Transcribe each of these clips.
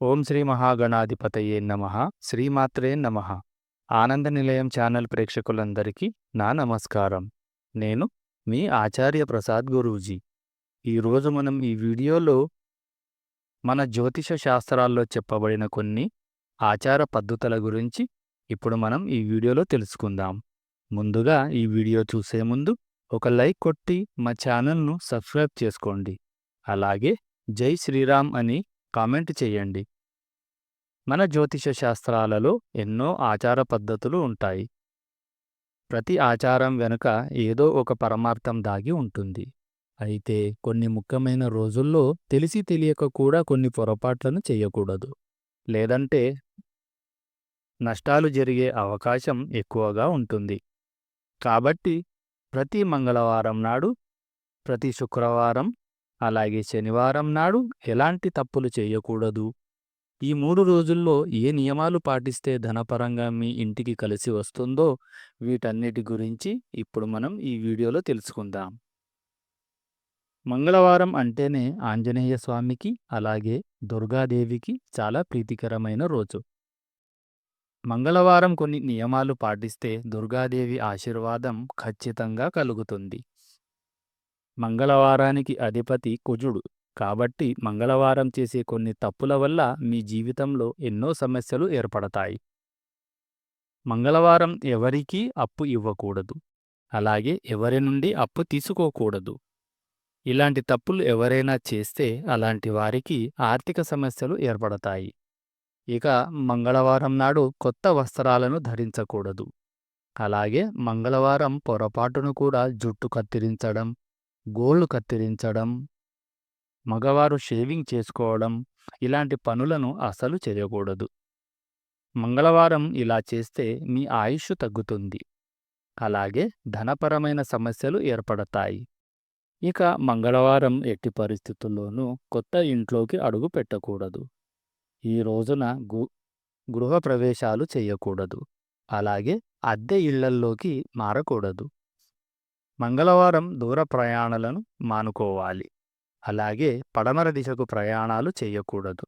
ఓం శ్రీ మహాగణాధిపతయే నమ. శ్రీమాత్రే నమ. ఆనంద నిలయం ఛానల్ ప్రేక్షకులందరికీ నా నమస్కారం. నేను మీ ఆచార్య ప్రసాద్ గురూజీ. ఈరోజు మనం ఈ వీడియోలో మన జ్యోతిష శాస్త్రాల్లో చెప్పబడిన కొన్ని ఆచార పద్ధతుల గురించి ఇప్పుడు మనం ఈ వీడియోలో తెలుసుకుందాం. ముందుగా ఈ వీడియో చూసే ముందు ఒక లైక్ కొట్టి మా ఛానల్ను సబ్స్క్రైబ్ చేసుకోండి. అలాగే జై శ్రీరామ్ అని కామెంట్ చేయండి. మన జ్యోతిష శాస్త్రాలలో ఎన్నో ఆచార పద్ధతులు ఉంటాయి. ప్రతి ఆచారం వెనుక ఏదో ఒక పరమార్థం దాగి ఉంటుంది. అయితే కొన్ని ముఖ్యమైన రోజుల్లో తెలిసి తెలియక కూడా కొన్ని పొరపాట్లను చేయకూడదు. లేదంటే నష్టాలు జరిగే అవకాశం ఎక్కువగా ఉంటుంది. కాబట్టి ప్రతి మంగళవారం నాడు ప్రతి శుక్రవారం అలాగే శనివారం నాడు ఎలాంటి తప్పులు చేయకూడదు. ఈ మూడు రోజుల్లో ఏ నియమాలు పాటిస్తే ధనపరంగా మీ ఇంటికి కలిసి వస్తుందో వీటన్నిటి గురించి ఇప్పుడు మనం ఈ వీడియోలో తెలుసుకుందాం. మంగళవారం అంటేనే ఆంజనేయ స్వామికి అలాగే దుర్గాదేవికి చాలా ప్రీతికరమైన రోజు. మంగళవారం కొన్ని నియమాలు పాటిస్తే దుర్గాదేవి ఆశీర్వాదం ఖచ్చితంగా కలుగుతుంది. మంగళవారానికి అధిపతి కుజుడు. కాబట్టి మంగళవారం చేసే కొన్ని తప్పుల వల్ల మీ జీవితంలో ఎన్నో సమస్యలు ఏర్పడతాయి. మంగళవారం ఎవరికీ అప్పు ఇవ్వకూడదు. అలాగే ఎవరి నుండి అప్పు తీసుకోకూడదు. ఇలాంటి తప్పులు ఎవరైనా చేస్తే అలాంటి వారికి ఆర్థిక సమస్యలు ఏర్పడతాయి. ఇక మంగళవారం నాడు కొత్త వస్త్రాలను ధరించకూడదు. అలాగే మంగళవారం పొరపాటును కూడా జుట్టు కత్తిరించడం గోళ్ళు కత్తిరించడం మగవారు షేవింగ్ చేసుకోవడం ఇలాంటి పనులను అసలు చేయకూడదు. మంగళవారం ఇలా చేస్తే మీ ఆయుష్ తగ్గుతుంది. అలాగే ధనపరమైన సమస్యలు ఏర్పడతాయి. ఇక మంగళవారం ఎట్టి పరిస్థితుల్లోనూ కొత్త ఇంట్లోకి అడుగు పెట్టకూడదు. ఈ రోజున గు గృహప్రవేశాలు చేయకూడదు. అలాగే అద్దె ఇళ్ళల్లోకి మారకూడదు. మంగళవారం దూర ప్రయాణాలను మానుకోవాలి. అలాగే పడమర దిశకు ప్రయాణాలు చేయకూడదు.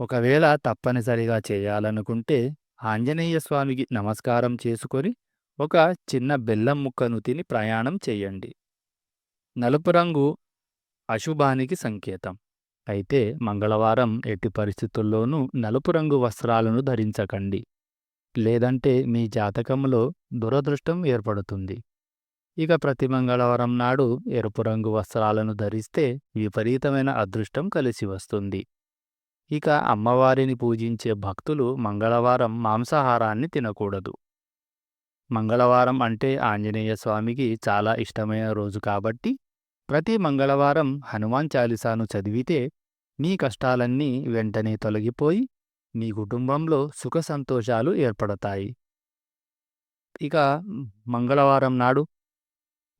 ఒకవేళ తప్పనిసరిగా చేయాలనుకుంటే ఆంజనేయ స్వామికి నమస్కారం చేసుకొని ఒక చిన్న బెల్లం ముక్కను తిని ప్రయాణం చేయండి. నలుపు రంగు అశుభానికి సంకేతం. అయితే మంగళవారం ఎట్టి పరిస్థితుల్లోనూ నలుపు రంగు వస్త్రాలను ధరించకండి. లేదంటే మీ జాతకంలో దురదృష్టం ఏర్పడుతుంది. ఇక ప్రతి మంగళవారం నాడు ఎరుపు రంగు వస్త్రాలను ధరిస్తే విపరీతమైన అదృష్టం కలిసి వస్తుంది. ఇక అమ్మవారిని పూజించే భక్తులు మంగళవారం మాంసాహారాన్ని తినకూడదు. మంగళవారం అంటే ఆంజనేయ స్వామికి చాలా ఇష్టమైన రోజు కాబట్టి ప్రతి మంగళవారం హనుమాన్ చాలీసాను చదివితే మీ కష్టాలన్నీ వెంటనే తొలగిపోయి మీ కుటుంబంలో సుఖ సంతోషాలు ఏర్పడతాయి. ఇక మంగళవారం నాడు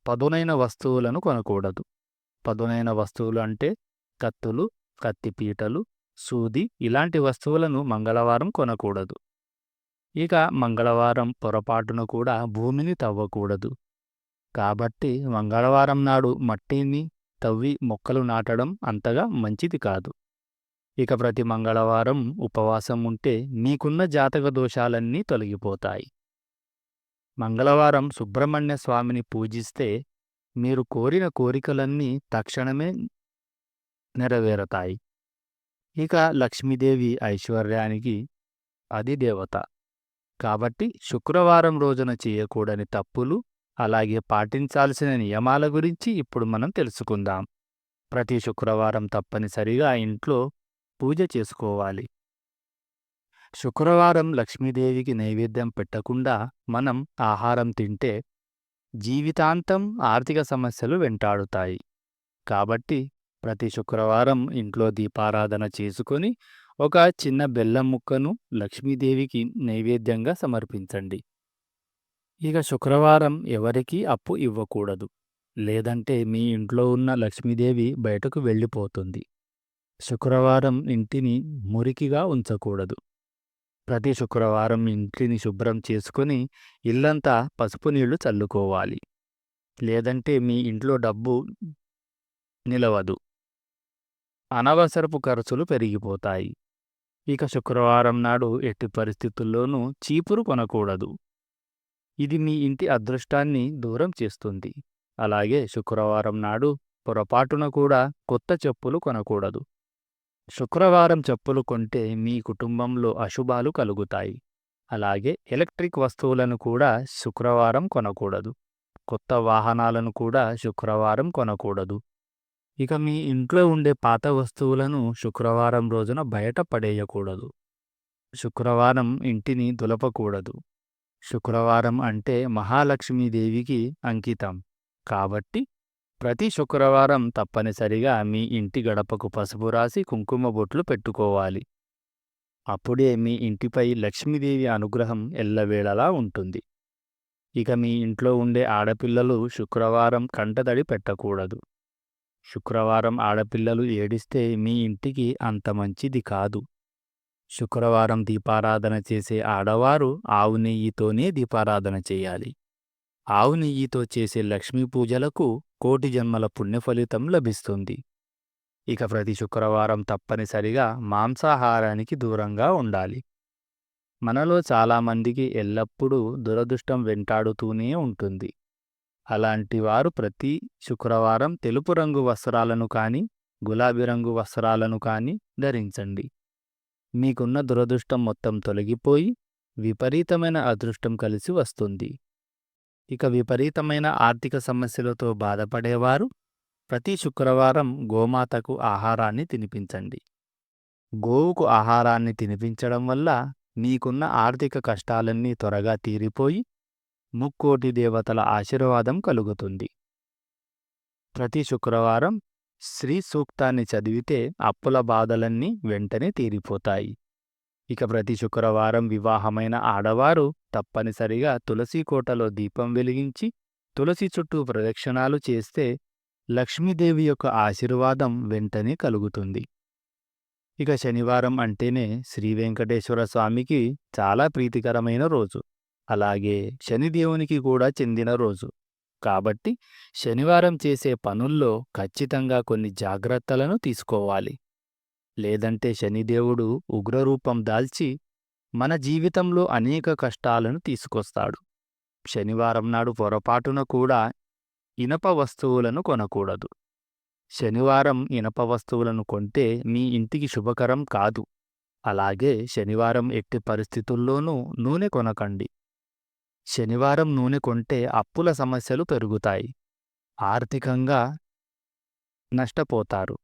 పదునైన వస్తువులను కొనకూడదు. పదునైన వస్తువులు అంటే కత్తులు కత్తిపీటలు సూది ఇలాంటి వస్తువులను మంగళవారం కొనకూడదు. ఇక మంగళవారం పొరపాటున కూడా భూమిని తవ్వకూడదు. కాబట్టి మంగళవారం నాడు మట్టిని తవ్వి మొక్కలు నాటడం అంతగా మంచిది కాదు. ఇక ప్రతి మంగళవారం ఉపవాసం ఉంటే నీకున్న జాతక దోషాలన్నీ తొలగిపోతాయి. మంగళవారం సుబ్రహ్మణ్య స్వామిని పూజిస్తే మీరు కోరిన కోరికలన్నీ తక్షణమే నెరవేరతాయి. ఇక లక్ష్మీదేవి ఐశ్వర్యానికి అది దేవత. కాబట్టి శుక్రవారం రోజున చేయకూడని తప్పులు అలాగే పాటించాల్సిన నియమాల గురించి ఇప్పుడు మనం తెలుసుకుందాం. ప్రతి శుక్రవారం తప్పనిసరిగా ఇంట్లో పూజ చేసుకోవాలి. శుక్రవారం లక్ష్మీదేవికి నైవేద్యం పెట్టకుండా మనం ఆహారం తింటే జీవితాంతం ఆర్థిక సమస్యలు వెంటాడుతాయి. కాబట్టి ప్రతి శుక్రవారం ఇంట్లో దీపారాధన చేసుకొని ఒక చిన్న బెల్లం ముక్కను లక్ష్మీదేవికి నైవేద్యంగా సమర్పించండి. ఇక శుక్రవారం ఎవరికీ అప్పు ఇవ్వకూడదు. లేదంటే మీ ఇంట్లో ఉన్న లక్ష్మీదేవి బయటకు వెళ్ళిపోతుంది. శుక్రవారం ఇంటిని మురికిగా ఉంచకూడదు. ప్రతి శుక్రవారం ఇంటిని శుభ్రం చేసుకుని ఇల్లంతా పసుపు నీళ్ళు చల్లుకోవాలి. లేదంటే మీ ఇంట్లో డబ్బు నిలవదు. అనవసరపు ఖర్చులు పెరిగిపోతాయి. ఇక శుక్రవారం నాడు ఎట్టి పరిస్థితుల్లోనూ చీపురు కొనకూడదు. ఇది మీ ఇంటి అదృష్టాన్ని దూరం చేస్తుంది. అలాగే శుక్రవారం నాడు పొరపాటున కూడా కొత్త చెప్పులు కొనకూడదు. శుక్రవారం చెప్పులు కొంటే మీ కుటుంబంలో అశుభాలు కలుగుతాయి. అలాగే ఎలక్ట్రిక్ వస్తువులను కూడా శుక్రవారం కొనకూడదు. కొత్త వాహనాలను కూడా శుక్రవారం కొనకూడదు. ఇక మీ ఇంట్లో ఉండే పాత వస్తువులను శుక్రవారం రోజున బయట పడేయకూడదు. శుక్రవారం ఇంటిని దులపకూడదు. శుక్రవారం అంటే మహాలక్ష్మీదేవికి అంకితం. కాబట్టి ప్రతి శుక్రవారం తప్పనిసరిగా మీ ఇంటి గడపకు పసుపు రాసి కుంకుమ బొట్లు పెట్టుకోవాలి. అప్పుడే మీ ఇంటిపై లక్ష్మీదేవి అనుగ్రహం ఎల్లవేళలా ఉంటుంది. ఇక మీ ఇంట్లో ఉండే ఆడపిల్లలు శుక్రవారం కంటతడి పెట్టకూడదు. శుక్రవారం ఆడపిల్లలు ఏడిస్తే మీ ఇంటికి అంత మంచిది కాదు. శుక్రవారం దీపారాధన చేసే ఆడవారు ఆవు నెయ్యితోనే దీపారాధన చేయాలి. ఆవు నెయ్యితో చేసే లక్ష్మీ పూజలకు కోటి జన్మల పుణ్యఫలితం లభిస్తుంది. ఇక ప్రతి శుక్రవారం తప్పనిసరిగా మాంసాహారానికి దూరంగా ఉండాలి. మనలో చాలామందికి ఎల్లప్పుడూ దురదృష్టం వెంటాడుతూనే ఉంటుంది. అలాంటి వారు ప్రతి శుక్రవారం తెలుపు రంగు వస్త్రాలను కానీ గులాబీ రంగు వస్త్రాలను కానీ ధరించండి. మీకున్న దురదృష్టం మొత్తం తొలగిపోయి విపరీతమైన అదృష్టం కలిసి వస్తుంది. ఇక విపరీతమైన ఆర్థిక సమస్యలతో బాధపడేవారు. ప్రతి శుక్రవారం గోమాతకు ఆహారాన్ని తినిపించండి. గోవుకు ఆహారాన్ని తినిపించడం వల్ల నీకున్న ఆర్థిక కష్టాలన్నీ త్వరగా తీరిపోయి ముక్కోటి దేవతల ఆశీర్వాదం కలుగుతుంది. ప్రతి శుక్రవారం శ్రీ సూక్తాన్ని చదివితే అప్పుల బాధలన్నీ వెంటనే తీరిపోతాయి. ఇక ప్రతి శుక్రవారం వివాహమైన ఆడవారు తప్పనిసరిగా తులసి కోటలో దీపం వెలిగించి తులసి చుట్టూ ప్రదక్షిణాలు చేస్తే లక్ష్మీదేవి యొక్క ఆశీర్వాదం వెంటనే కలుగుతుంది. ఇక శనివారం అంటేనే శ్రీ వెంకటేశ్వర స్వామికి చాలా ప్రీతికరమైన రోజు. అలాగే శనిదేవునికి కూడా చెందిన రోజు. కాబట్టి శనివారం చేసే పనుల్లో ఖచ్చితంగా కొన్ని జాగ్రత్తలను తీసుకోవాలి. లేదంటే శనిదేవుడు ఉగ్రరూపం దాల్చి మన జీవితంలో అనేక కష్టాలను తీసుకొస్తాడు. శనివారం నాడు పొరపాటున కూడా ఇనప వస్తువులను కొనకూడదు. శనివారం ఇనప వస్తువులను కొంటే మీ ఇంటికి శుభకరం కాదు. అలాగే శనివారం ఎట్టి పరిస్థితుల్లోనూ నూనె కొనకండి. శనివారం నూనె కొంటే అప్పుల సమస్యలు పెరుగుతాయి. ఆర్థికంగా నష్టపోతారు.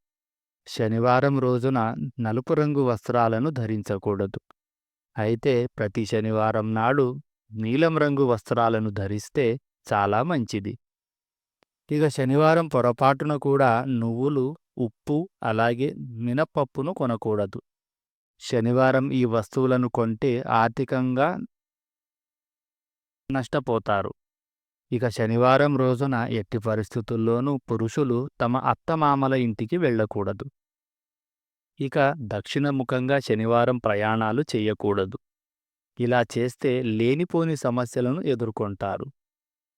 శనివారం రోజున నలుపు రంగు వస్త్రాలను ధరించకూడదు. అయితే ప్రతి శనివారం నాడు నీలం రంగు వస్త్రాలను ధరిస్తే చాలా మంచిది. ఇక శనివారం పొరపాటున కూడా నువ్వులు ఉప్పు అలాగే మినపప్పును కొనకూడదు. శనివారం ఈ వస్తువులను కొంటే ఆర్థికంగా నష్టపోతారు. ఇక శనివారం రోజున ఎట్టి పరిస్థితుల్లోనూ పురుషులు తమ అత్తమామల ఇంటికి వెళ్ళకూడదు. ఇక దక్షిణముఖంగా శనివారం ప్రయాణాలు చేయకూడదు. ఇలా చేస్తే లేనిపోని సమస్యలను ఎదుర్కొంటారు.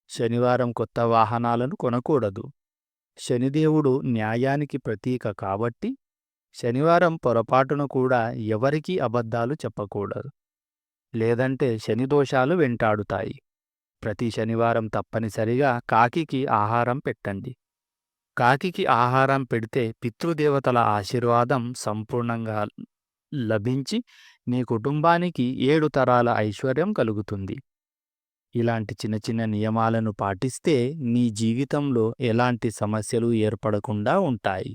శనివారం కొత్త వాహనాలను కొనకూడదు. శనిదేవుడు న్యాయానికి ప్రతీక కాబట్టి శనివారం పొరపాటున కూడా ఎవరికీ అబద్ధాలు చెప్పకూడదు. లేదంటే శనిదోషాలు వెంటాడుతాయి. ప్రతి శనివారం తప్పనిసరిగా కాకికి ఆహారం పెట్టండి. కాకికి ఆహారం పెడితే పితృదేవతల ఆశీర్వాదం సంపూర్ణంగా లభించి మీ కుటుంబానికి ఏడు తరాల ఐశ్వర్యం కలుగుతుంది. ఇలాంటి చిన్న చిన్న నియమాలను పాటిస్తే మీ జీవితంలో ఎలాంటి సమస్యలు ఏర్పడకుండా ఉంటాయి.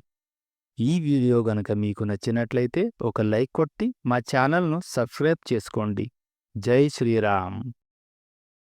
ఈ వీడియో గనక మీకు నచ్చినట్లయితే ఒక లైక్ కొట్టి మా ఛానల్ను సబ్స్క్రైబ్ చేసుకోండి. జై శ్రీరామ్.